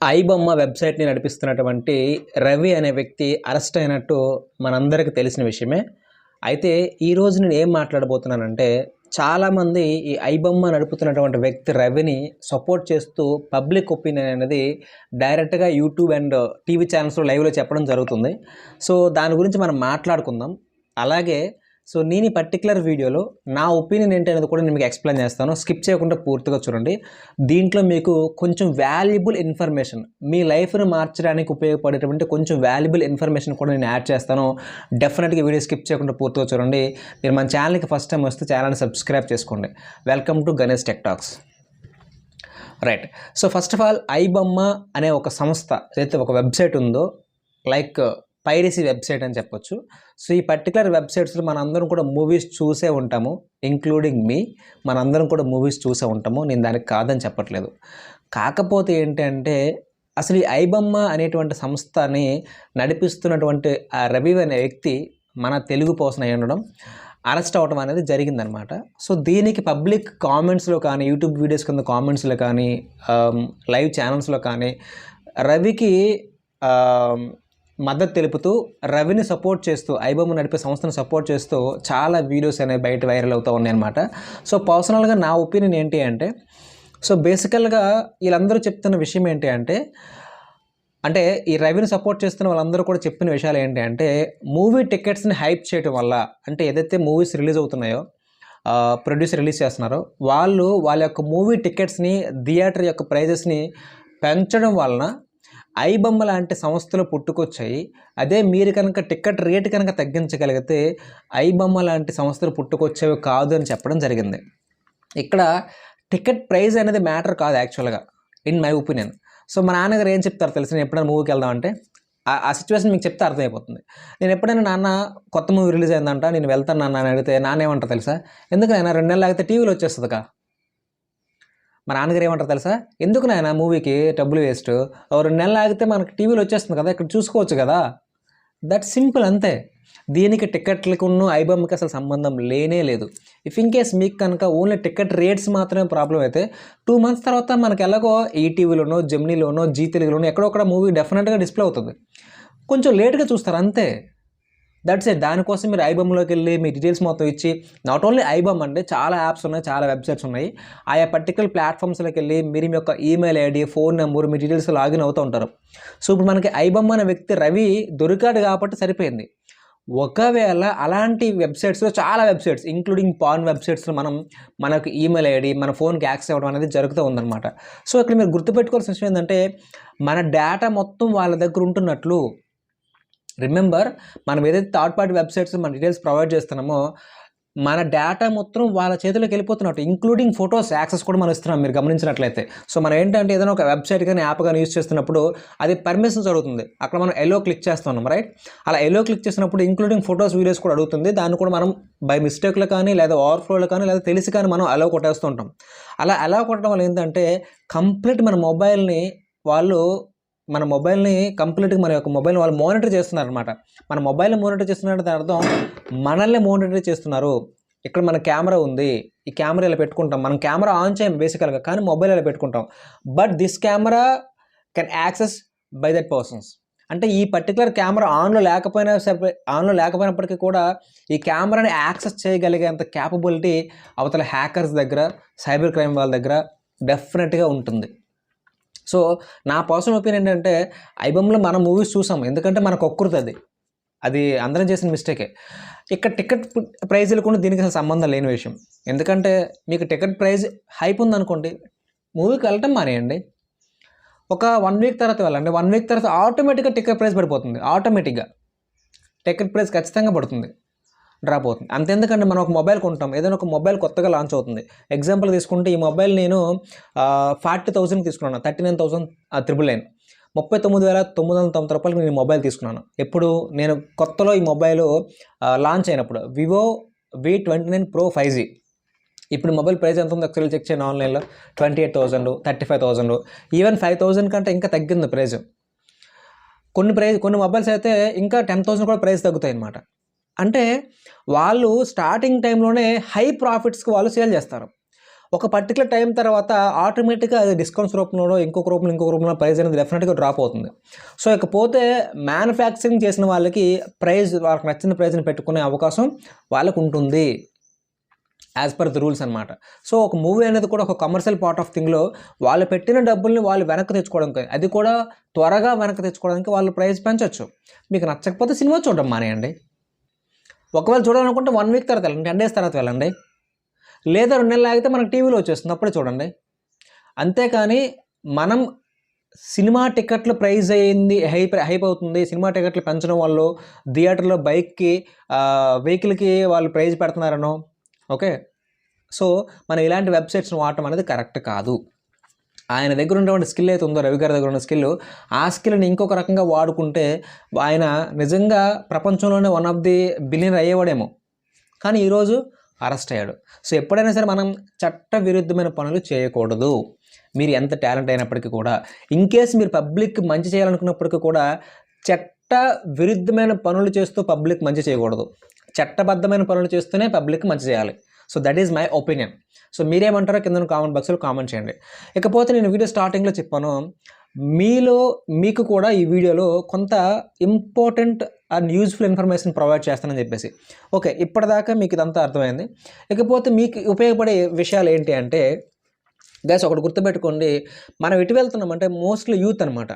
ఐబొమ్మ వెబ్సైట్ని నడిపిస్తున్నటువంటి రవి అనే వ్యక్తి అరెస్ట్ అయినట్టు మనందరికీ తెలిసిన విషయమే. అయితే ఈరోజు నేను ఏం మాట్లాడబోతున్నానంటే చాలామంది ఈ ఐబొమ్మ నడుపుతున్నటువంటి వ్యక్తి రవిని సపోర్ట్ చేస్తూ పబ్లిక్ ఒపీనియన్ అనేది డైరెక్ట్గా యూట్యూబ్ అండ్ టీవీ ఛానల్స్లో లైవ్లో చెప్పడం జరుగుతుంది. సో దాని గురించి మనం మాట్లాడుకుందాం. అలాగే సో నేను ఈ పర్టికులర్ వీడియోలో నా ఒపీనియన్ ఏంటి అనేది కూడా నేను మీకు ఎక్స్ప్లెయిన్ చేస్తాను. స్కిప్ చేయకుండా పూర్తిగా చూడండి. దీంట్లో మీకు కొంచెం వాల్యుబుల్ ఇన్ఫర్మేషన్ మీ లైఫ్ని మార్చడానికి ఉపయోగపడేటువంటి కొంచెం వాల్యుబుల్ ఇన్ఫర్మేషన్ కూడా నేను యాడ్ చేస్తాను. డెఫినెట్గా వీడియో స్కిప్ చేయకుండా పూర్తిగా చూడండి. మీరు మన ఛానల్కి ఫస్ట్ టైం వస్తే ఛానల్ని సబ్స్క్రైబ్ చేసుకోండి. Welcome to Ganesh tech talks right so first of all iBomma అనే ఒక సంస్థ ఏదైతే ఒక వెబ్సైట్ ఉందో లైక్ పైరసీ వెబ్సైట్ అని చెప్పొచ్చు. సో ఈ పర్టికులర్ వెబ్సైట్స్లో మనందరం కూడా మూవీస్ చూసే ఉంటాము. ఇంక్లూడింగ్ మీ మనందరం కూడా మూవీస్ చూసే ఉంటాము. నేను దానికి కాదని చెప్పట్లేదు. కాకపోతే ఏంటంటే అసలు ఈ ఐబొమ్మ అనేటువంటి సంస్థని నడిపిస్తున్నటువంటి ఆ రవి అనే వ్యక్తి మన తెలుగు పోసన అయి ఉండడం అరెస్ట్ అవ్వడం అనేది జరిగిందనమాట. సో దీనికి పబ్లిక్ కామెంట్స్లో కానీ యూట్యూబ్ వీడియోస్ కింద కామెంట్స్లో కానీ లైవ్ ఛానల్స్లో కానీ రవికి మద్దతు తెలుపుతూ రవిని సపోర్ట్ చేస్తూ ఐబొమ్మ నడిపే సంస్థను సపోర్ట్ చేస్తూ చాలా వీడియోస్ అనేవి బయట వైరల్ అవుతూ ఉన్నాయన్నమాట. సో పర్సనల్గా నా ఒపీనియన్ ఏంటి అంటే సో బేసికల్గా వీళ్ళందరూ చెప్తున్న విషయం ఏంటి అంటే అంటే ఈ రవిని సపోర్ట్ చేస్తున్న వాళ్ళందరూ కూడా చెప్పిన విషయాలు ఏంటి అంటే మూవీ టికెట్స్ని హైప్ చేయడం వల్ల అంటే ఏదైతే మూవీస్ రిలీజ్ అవుతున్నాయో ప్రొడ్యూసర్ రిలీజ్ చేస్తున్నారో వాళ్ళు వాళ్ళ యొక్క మూవీ టికెట్స్ని థియేటర్ యొక్క ప్రైజెస్ని పెంచడం వలన ఐబొమ్మ లాంటి సంస్థలు పుట్టుకొచ్చాయి. అదే మీరు కనుక టికెట్ రేటు కనుక తగ్గించగలిగితే ఐబొమ్మ లాంటి సంస్థలు పుట్టుకొచ్చేవి కాదు అని చెప్పడం జరిగింది. ఇక్కడ టికెట్ ప్రైస్ అనేది మ్యాటర్ కాదు యాక్చువల్గా ఇన్ మై ఒపీనియన్. సో మా నాన్నగారు ఏం చెప్తారు తెలుసు? నేను ఎప్పుడైనా మూవీకి వెళ్దామంటే ఆ- ఆ సిచ్యువేషన్ మీకు చెప్తే అర్థమైపోతుంది. నేను ఎప్పుడైనా నాన్న కొత్త మూవీ రిలీజ్ అయిందంట నేను వెళ్తాను నాన్న అని అడిగితే నాన్న ఏమంటారు తెలుసా? ఎందుకు నాన్న రెండు నెలలు ఆగితే టీవీలో వచ్చేస్తుందిగా. మా నాన్నగారు ఏమంటారు తెలుసా? ఎందుకు నాయన మూవీకి డబ్బులు వేస్ట్? రెండు నెలలు ఆగితే మనకి టీవీలో వచ్చేస్తుంది కదా ఇక్కడ చూసుకోవచ్చు కదా? దట్ సింపుల్ అంతే. దీనికి టికెట్లకును ఐబమ్కి అసలు సంబంధం లేనే లేదు. ఇఫ్ ఇన్ కేస్ మీకు కనుక ఓన్లీ టికెట్ రేట్స్ మాత్రమే ప్రాబ్లం అయితే టూ మంత్స్ తర్వాత మనకి ఎలాగో ఈటీవీలోనో జెమ్నీలోనో జీ తెలుగులోనో ఎక్కడొక్కడ మూవీ డెఫినెట్గా డిస్ప్లే అవుతుంది. కొంచెం లేట్గా చూస్తారు అంతే. దట్స్ ఇట్ దానికోసం మీరు ఐబమ్లోకి వెళ్ళి మీ డీటెయిల్స్ మొత్తం ఇచ్చి నాట్ ఓన్లీ ఐబమ్ అంటే చాలా యాప్స్ ఉన్నాయి చాలా వెబ్సైట్స్ ఉన్నాయి. ఆయా పర్టికులర్ ప్లాట్ఫామ్స్లోకి వెళ్ళి మీరు మీ యొక్క ఈమెయిల్ ఐడి ఫోన్ నెంబర్ మీ డీటెయిల్స్ లాగిన్ అవుతూ ఉంటారు. సో ఇప్పుడు మనకి ఐబమ్ అనే వ్యక్తి రవి దొరికాడు కాబట్టి సరిపోయింది. ఒకవేళ అలాంటి వెబ్సైట్స్లో చాలా వెబ్సైట్స్ ఇంక్లూడింగ్ పాన్ వెబ్సైట్స్లో మనం మనకు ఈమెయిల్ ఐడి మన ఫోన్కి యాక్సెస్ అవ్వడం అనేది జరుగుతూ ఉందన్నమాట. సో ఇక్కడ మీరు గుర్తుపెట్టుకోవాల్సిన విషయం ఏంటంటే మన డేటా మొత్తం వాళ్ళ దగ్గర ఉంటున్నట్లు రిమెంబర్ మనం ఏదైతే థర్డ్ పార్టీ వెబ్సైట్స్ మన డీటెయిల్స్ ప్రొవైడ్ చేస్తున్నామో మన డేటా మొత్తం వాళ్ళ చేతిలోకి వెళ్ళిపోతున్నట్టు ఇంక్లూడింగ్ ఫొటోస్ యాక్సెస్ కూడా మనం ఇస్తున్నాం మీరు గమనించినట్లయితే. సో మనం ఏంటంటే ఏదైనా ఒక వెబ్సైట్ కానీ యాప్ కానీ యూస్ చేస్తున్నప్పుడు అది పర్మిషన్స్ అడుగుతుంది. అక్కడ మనం ఎల్లో క్లిక్ చేస్తున్నాం రైట్ అలా ఎల్లో క్లిక్ చేసినప్పుడు ఇంక్లూడింగ్ ఫొటోస్ వీడియోస్ కూడా అడుగుతుంది. దాన్ని కూడా మనం బై మిస్టేక్లో కానీ లేదా ఓవర్ఫ్లోలో కానీ లేదా తెలిసి కానీ మనం అలో కొట్టేస్తుంటాం అలా అలా కొట్టడం వల్ల ఏంటంటే కంప్లీట్ మన మొబైల్ని వాళ్ళు మన మొబైల్ని కంప్లీట్గా మన యొక్క మొబైల్ వాళ్ళు మానిటర్ చేస్తున్నారు అనమాట మన మొబైల్ని మానిటర్ చేస్తున్నట్టు దాని అర్థం మనల్ని మానిటర్ చేస్తున్నారు. ఇక్కడ మన కెమెరా ఉంది. ఈ కెమెరా ఇలా పెట్టుకుంటాం. మనం కెమెరా ఆన్ చేయం బేసికల్గా కానీ మొబైల్ ఇలా పెట్టుకుంటాం. But this camera can access by that persons అంటే ఈ పర్టికులర్ కెమెరా ఆన్లో లేకపోయినా సరే ఆన్లో లేకపోయినప్పటికీ కూడా ఈ కెమెరాని యాక్సెస్ చేయగలిగేంత క్యాపబిలిటీ అవతల హ్యాకర్స్ దగ్గర సైబర్ క్రైమ్ వాళ్ళ దగ్గర డెఫినెట్గా ఉంటుంది. సో నా పర్సనల్ ఒపీనియన్ ఏంటంటే ఐబొమ్లో మనం మూవీస్ చూసాం. ఎందుకంటే మనకు ఒక్కరుది అది. అది అందరం చేసిన మిస్టేకే. ఇక్కడ టికెట్ ప్రైజులు కూడా దీనికి అసలు సంబంధం లేని విషయం. ఎందుకంటే మీకు టికెట్ ప్రైజ్ హైప్ ఉందనుకోండి మూవీకి వెళ్ళటం మానేయండి. ఒక వన్ వీక్ తర్వాత వెళ్ళండి. వన్ వీక్ తర్వాత ఆటోమేటిక్గా టికెట్ ప్రైస్ పడిపోతుంది. ఆటోమేటిక్గా. టికెట్ ప్రైస్ ఖచ్చితంగా పడుతుంది. డ్రాప్ అవుతుంది. అంతెందుకంటే మనం ఒక మొబైల్ కొంటాం. ఏదైనా ఒక మొబైల్ కొత్తగా లాంచ్ అవుతుంది. ఎగ్జాంపుల్ తీసుకుంటే ఈ మొబైల్ నేను ఫార్టీ థౌసండ్కి తీసుకున్నాను. Thirty nine thousand triple nine ముప్పై తొమ్మిది వేల తొమ్మిది వందల తొంభై రూపాయలకి నేను మొబైల్ తీసుకున్నాను. ఎప్పుడు నేను కొత్తలో ఈ మొబైల్ లాంచ్ అయినప్పుడు Vivo V twenty nine pro five G ఇప్పుడు మొబైల్ ప్రైస్ ఎంత ఉందో ఒకసారి చెక్ చేయండి ఆన్లైన్లో twenty eight thousand thirty five thousand even five thousand కంటే ఇంకా తగ్గింది ప్రైస్ కొన్ని ప్రైస్ కొన్ని మొబైల్స్ అయితే ఇంకా టెన్ థౌసండ్ కూడా ప్రైస్ తగ్గుతాయి అన్నమాట. అంటే వాళ్ళు స్టార్టింగ్ టైంలోనే హై ప్రాఫిట్స్కి వాళ్ళు సేల్ చేస్తారు. ఒక పర్టికులర్ టైం తర్వాత ఆటోమేటిక్గా అది డిస్కౌంట్స్ రూపంలో ఇంకొక రూపంలో ఇంకొక రూపంలో ప్రైస్ అనేది డెఫినెట్గా డ్రాప్ అవుతుంది. సో ఇకపోతే మ్యానుఫ్యాక్చరింగ్ చేసిన వాళ్ళకి ప్రైస్ వాళ్ళకి నచ్చిన ప్రైస్ని పెట్టుకునే అవకాశం వాళ్ళకు ఉంటుంది. యాజ్ పర్ ది రూల్స్ అనమాట సో ఒక మూవీ అనేది కూడా ఒక కమర్షియల్ పార్ట్ ఆఫ్ థింగ్లో వాళ్ళు పెట్టిన డబ్బుల్ని వాళ్ళు వెనక్కి తెచ్చుకోవడానికి అది కూడా త్వరగా వెనక్కి తెచ్చుకోవడానికి వాళ్ళు ప్రైస్ పెంచవచ్చు మీకు నచ్చకపోతే సినిమా చూడడం మానేయండి. ఒకవేళ చూడాలనుకుంటే వన్ వీక్ తర్వాత వెళ్ళండి టెన్ డేస్ తర్వాత వెళ్ళండి. లేదా రెండు నెలలు ఆగితే మనకు టీవీలో వచ్చేస్తుంది అప్పుడే చూడండి. అంతేకాని మనం సినిమా టికెట్లు ప్రైజ్ అయింది హైప్ హైప్ అవుతుంది సినిమా టికెట్లు పెంచడం వల్ల థియేటర్లో బైక్కి వెహికల్కి వాళ్ళు ప్రైజ్ పెడుతున్నారనో ఓకే? సో మనం ఇలాంటి వెబ్సైట్స్ని వాడటం అనేది కరెక్ట్ కాదు. ఆయన దగ్గర ఉన్నటువంటి స్కిల్ అయితే ఉందో రవి గారి దగ్గర ఉన్న స్కిల్ ఆ స్కిల్ని ఇంకొక రకంగా వాడుకుంటే ఆయన నిజంగా ప్రపంచంలోనే వన్ ఆఫ్ ది బిలియనర్ అయ్యేవాడేమో. కానీ ఈరోజు అరెస్ట్ అయ్యాడు. సో ఎప్పుడైనా సరే మనం చట్ట విరుద్ధమైన పనులు చేయకూడదు. మీరు ఎంత టాలెంట్ అయినప్పటికీ కూడా. ఇన్ కేస్ మీరు పబ్లిక్ మంచి చేయాలనుకున్నప్పటికీ కూడా చట్ట విరుద్ధమైన పనులు చేస్తూ పబ్లిక్ మంచి చేయకూడదు. చట్టబద్ధమైన పనులు చేస్తూనే పబ్లిక్ మంచి చేయాలి. So that is my opinion so మీరేమంటారో కింద కామెంట్ బాక్స్లో కామెంట్ చేయండి. ఇకపోతే నేను వీడియో స్టార్టింగ్లో చెప్పాను మీలో మీకు కూడా ఈ వీడియోలో కొంత important and useful information provide చేస్తానని చెప్పేసి. ఓకే ఇప్పటిదాకా మీకు ఇదంతా అర్థమైంది. ఇకపోతే మీకు ఉపయోగపడే విషయాలు ఏంటి అంటే గ్యాస్ ఒకటి గుర్తుపెట్టుకోండి. మనం ఎటు వెళ్తున్నాం అంటే మోస్ట్లీ యూత్ అనమాట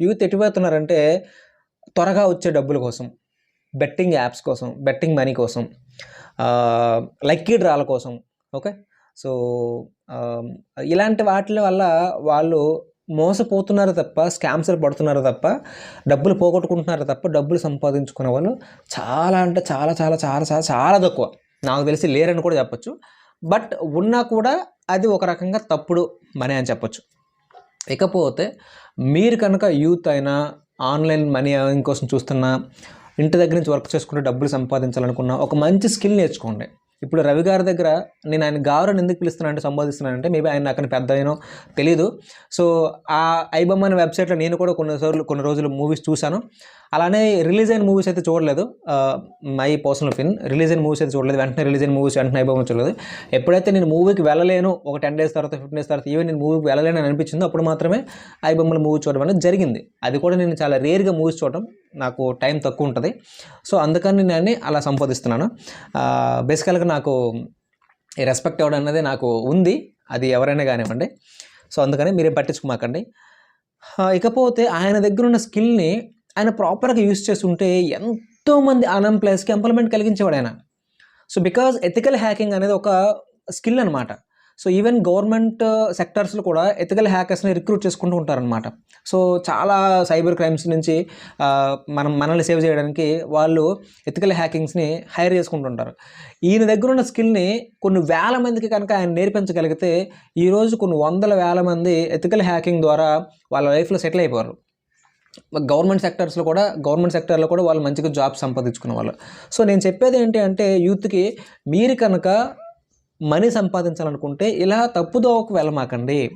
యూత్ ఎటు వెళ్తున్నారంటే త్వరగా వచ్చే డబ్బుల కోసం బెట్టింగ్ యాప్స్ కోసం బెట్టింగ్ మనీ కోసం లక్కీ డ్రాల కోసం ఓకే సో ఇలాంటి వాటి వల్ల వాళ్ళు మోసపోతున్నారు తప్ప స్కామ్స్లు పడుతున్నారు తప్ప డబ్బులు పోగొట్టుకుంటున్నారు తప్ప డబ్బులు సంపాదించుకునే వాళ్ళు చాలా అంటే చాలా చాలా చాలా చాలా చాలా తక్కువ. నాకు తెలిసి లేరని కూడా చెప్పొచ్చు. బట్ ఉన్నా కూడా అది ఒక రకంగా తప్పుడు మనీ అని చెప్పొచ్చు. ఇకపోతే మీరు కనుక యూత్ అయినా ఆన్లైన్ మనీ కోసం చూస్తున్నా ఇంటి దగ్గర నుంచి వర్క్ చేసుకుంటూ డబ్బులు సంపాదించాలనుకున్న ఒక మంచి స్కిల్ నేర్చుకోండి. ఇప్పుడు రవి గారి దగ్గర నేను ఆయన గారుని ఎందుకు పిలుస్తున్నానంటే సంబోధిస్తున్నానంటే మేబీ ఆయన నాకు పెద్ద అయినో తెలీదు. సో ఆ ఐబొమ్మ అనే వెబ్సైట్లో నేను కూడా కొన్ని సార్లు కొన్ని రోజులు మూవీస్ చూశాను. అలానే రిలీజ్ అయిన మూవీస్ అయితే చూడలేదు. మై పర్సనల్ ఒపీనియన్ రిలీజ్ అయిన మూవీస్ అయితే చూడలేదు. వెంటనే రిలీజ్ అయిన మూవీస్ వెంటనే ఐబమ్ చూడలేదు. ఎప్పుడైతే నేను మూవీకి వెళ్ళలేను ఒక టెన్ డేస్ తర్వాత ఫిఫ్టీన్ డేస్ తర్వాత ఈవెన్ నేను మూవీకి వెళ్ళలేను అని అనిపించిందో అప్పుడు మాత్రమే ఐబొమ్మల మూవీ చూడడం అనేది జరిగింది. అది కూడా నేను చాలా రేర్గా మూవీస్ చూడడం నాకు టైం తక్కువ ఉంటుంది. సో అందుకని నేను అలా సంపాదిస్తున్నాను. బేసికల్గా నాకు రెస్పెక్ట్ ఇవ్వడం అనేది నాకు ఉంది. అది ఎవరైనా కానివ్వండి. సో అందుకని మీరేం పట్టించుకోమాకండి. ఇకపోతే ఆయన దగ్గర ఉన్న స్కిల్ని ఆయన ప్రాపర్గా యూస్ చేస్తుంటే ఎంతోమంది అన్ఎంప్లాయీస్కి ఎంప్లాయ్మెంట్ కలిగించేవాడు ఆయన. సో బికాజ్ ఎథికల్ హ్యాకింగ్ అనేది ఒక స్కిల్ అనమాట సో ఈవెన్ గవర్నమెంట్ సెక్టర్స్లో కూడా ఎథికల్ హ్యాకర్స్ని రిక్రూట్ చేసుకుంటూ ఉంటారనమాట సో చాలా సైబర్ క్రైమ్స్ నుంచి మనం మనల్ని సేవ్ చేయడానికి వాళ్ళు ఎథికల్ హ్యాకింగ్స్ని హైర్ చేసుకుంటుంటారు. ఈయన దగ్గర ఉన్న స్కిల్ని కొన్ని వేల మందికి కనుక ఆయన నేర్పించగలిగితే ఈరోజు కొన్ని వందల వేల మంది ఎథికల్ హ్యాకింగ్ ద్వారా వాళ్ళ లైఫ్లో సెటిల్ అయిపోరు గవర్నమెంట్ సెక్టర్స్లో కూడా గవర్నమెంట్ సెక్టర్లో కూడా వాళ్ళు మంచిగా జాబ్ సంపాదించుకునే వాళ్ళు సో నేను చెప్పేది ఏంటి అంటే యూత్కి మీరు కనుక మనీ సంపాదించాలనుకుంటే ఇలా తప్పుదోవకు వెళ్ళమాకండి.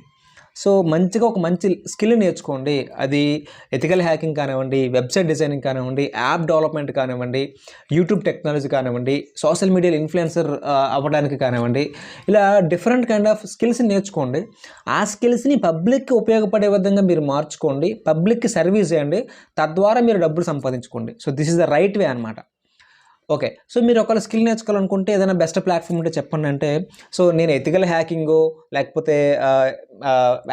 సో మంచిగా ఒక మంచి స్కిల్ నేర్చుకోండి. అది ఎథికల్ హ్యాకింగ్ కానివ్వండి వెబ్సైట్ డిజైనింగ్ కానివ్వండి యాప్ డెవలప్మెంట్ కానివ్వండి యూట్యూబ్ టెక్నాలజీ కానివ్వండి సోషల్ మీడియాలో ఇన్ఫ్లుయెన్సర్ అవ్వడానికి కానివ్వండి ఇలా డిఫరెంట్ కైండ్ ఆఫ్ స్కిల్స్ని నేర్చుకోండి. ఆ స్కిల్స్ని పబ్లిక్కి ఉపయోగపడే విధంగా మీరు మార్చుకోండి. పబ్లిక్కి సర్వీస్ చేయండి. తద్వారా మీరు డబ్బులు సంపాదించుకోండి. So this is the right way అనమాట ఓకే. సో మీరు ఒకవేళ స్కిల్ నేర్చుకోవాలనుకుంటే ఏదైనా బెస్ట్ ప్లాట్ఫామ్ ఉంటే చెప్పండి అంటే సో నేను ఎథికల్ హ్యాకింగు లేకపోతే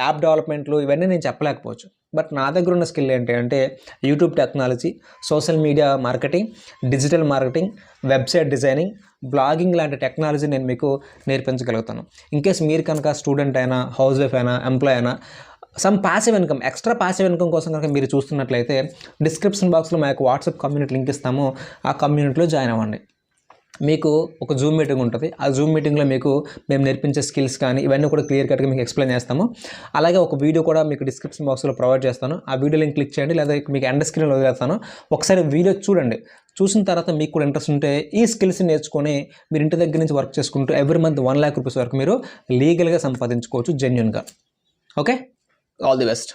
యాప్ డెవలప్మెంట్లు ఇవన్నీ నేను చెప్పలేకపోవచ్చు. బట్ నా దగ్గర ఉన్న స్కిల్ ఏంటి అంటే YouTube technology social media marketing digital marketing website designing blogging లాంటి టెక్నాలజీ నేను మీకు నేర్పించగలుగుతాను. ఇన్కేస్ మీరు కనుక స్టూడెంట్ అయినా హౌస్ వైఫ్ అయినా ఎంప్లాయ్ అయినా some passive income extra passive income కోసం కనుక మీరు చూస్తున్నట్లయితే డిస్క్రిప్షన్ బాక్స్లో మా యొక్క వాట్సాప్ కమ్యూనిటీ లింక్ ఇస్తాము. ఆ కమ్యూనిటీలో జాయిన్ అవ్వండి. మీకు ఒక జూమ్ మీటింగ్ ఉంటుంది. ఆ జూమ్ మీటింగ్లో మీకు మేము నేర్పించే స్కిల్స్ కానీ ఇవన్నీ కూడా క్లియర్ కట్గా మీకు ఎక్స్ప్లెయిన్ చేస్తాము. అలాగే ఒక వీడియో కూడా మీకు డిస్క్రిప్షన్ బాక్స్లో ప్రొవైడ్ చేస్తాను. ఆ వీడియో లింక్ క్లిక్ చేయండి. లేదా మీకు ఎండ్ స్క్రీన్లో వదిలేస్తాను. ఒకసారి వీడియో చూడండి. చూసిన తర్వాత మీకు కూడా ఇంట్రెస్ట్ ఉంటే ఈ స్కిల్స్ నేర్చుకొని మీరు ఇంటి దగ్గర నుంచి వర్క్ చేసుకుంటూ every month one lakh rupees వరకు మీరు లీగల్గా సంపాదించుకోవచ్చు జెన్యున్గా ఓకే ఆల్ ది బెస్ట్